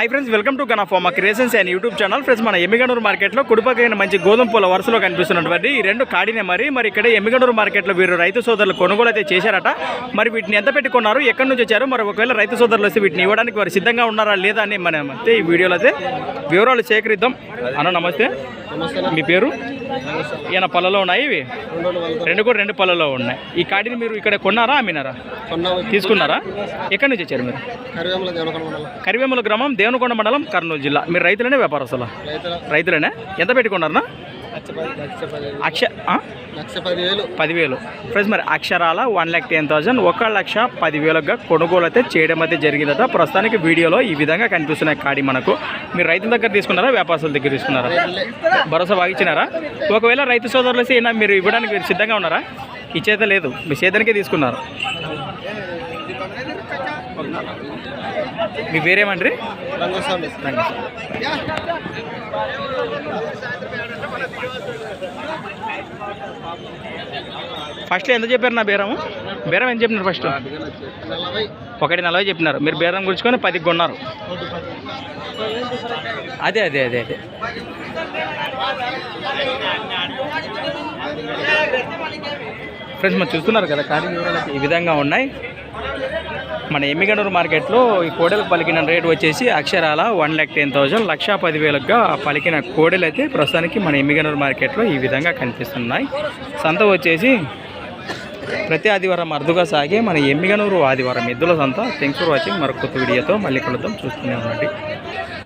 High friends welcome to గనాఫామా creations and YouTube channel friends మన ఎమ్మిగనూరు మార్కెట్లో కుడిపక్కన మంచి గోధుమ పూల వరుసలో కనిపిస్తున్నటువంటి ఈ రెండు కాడినే మరి మరి ఇక్కడ ఎమ్మిగనూరు మార్కెట్లో వీరు రైతు సోదరులు కొనుగోలు అయితే చేశారట. మరి వీటిని ఎంత పెట్టుకున్నారు ఎక్కడి నుంచి వచ్చారు మరి ఒకవేళ రైతు సోదరులు వస్తే వీటిని ఇవ్వడానికి వారు సిద్ధంగా ఉన్నారా లేదా అని మనం అయితే ఈ వీడియోలో అయితే వివరాలు సేకరిద్దాం. అన్న నమస్తే. మీ పేరు? ఈయన పళ్ళలో ఉన్నాయి ఇవి? రెండు కూడా రెండు పళ్ళలో ఉన్నాయి. ఈ కాడిని మీరు ఇక్కడ కొన్నారా అమ్మినారా? తీసుకున్నారా? ఎక్కడి నుంచి వచ్చారు మీరు? కరివేముల గ్రామం దేవనకొండ మండలం కర్నూలు జిల్లా. మీరు రైతులనే వ్యాపారస్తులా? రైతుల రైతులేనే? ఎంత పది అక్ష పదివేలు. ఫ్రెండ్స్ మరి అక్షరాల వన్ ల్యాక్ టెన్ థౌసండ్ ఒక లక్ష పదివేలుగా కొనుగోలు అయితే చేయడం అయితే జరిగిందట. ప్రస్తుతానికి వీడియోలో ఈ విధంగా కనిపిస్తున్నాయి కాడి మనకు. మీరు రైతుల దగ్గర తీసుకున్నారా వ్యాపారస్తుల దగ్గర తీసుకున్నారా? భరోసా బాగిచ్చినారా ఒకవేళ రైతు సోదరులు ఈయన మీరు ఇవ్వడానికి మీరు సిద్ధంగా ఉన్నారా? ఇచ్చేత లేదు. మీ చేతనికే తీసుకున్నారు. మీ పేరేమంటారు రంగస్వామి. ఫస్ట్ ఎంత చెప్పారు నా బేరము బేరం ఎంత చెప్పినారు ఫస్ట్? ఒకటి నలభై చెప్పినారు. మీరు బేరం గుర్చుకొని పదికి కొన్నారు. అదే అదే అదే అదే. ఫ్రెండ్స్ మనం చూస్తున్నారు కదా కానీ వివరాలు ఈ విధంగా ఉన్నాయి. మన ఎమ్మిగనూరు మార్కెట్లో ఈ కోడెలకు పలికిన రేట్ వచ్చేసి అక్షరాల వన్ ల్యాక్ టెన్ థౌజండ్ లక్షా పదివేలుగా పలికిన కోడెలు అయితే ప్రస్తుతానికి మన ఎమ్మిగనూరు మార్కెట్లో ఈ విధంగా కనిపిస్తున్నాయి. సంత వచ్చేసి ప్రతి ఆదివారం అరుదుగా సాగే మన ఎమ్మిగనూరు ఆదివారం ఎద్దుల సంత. థ్యాంక్స్ ఫర్ వాచింగ్ మరొక కొత్త వీడియోతో మళ్ళీ కలుద్దాం. చూస్తూనే ఉండండి.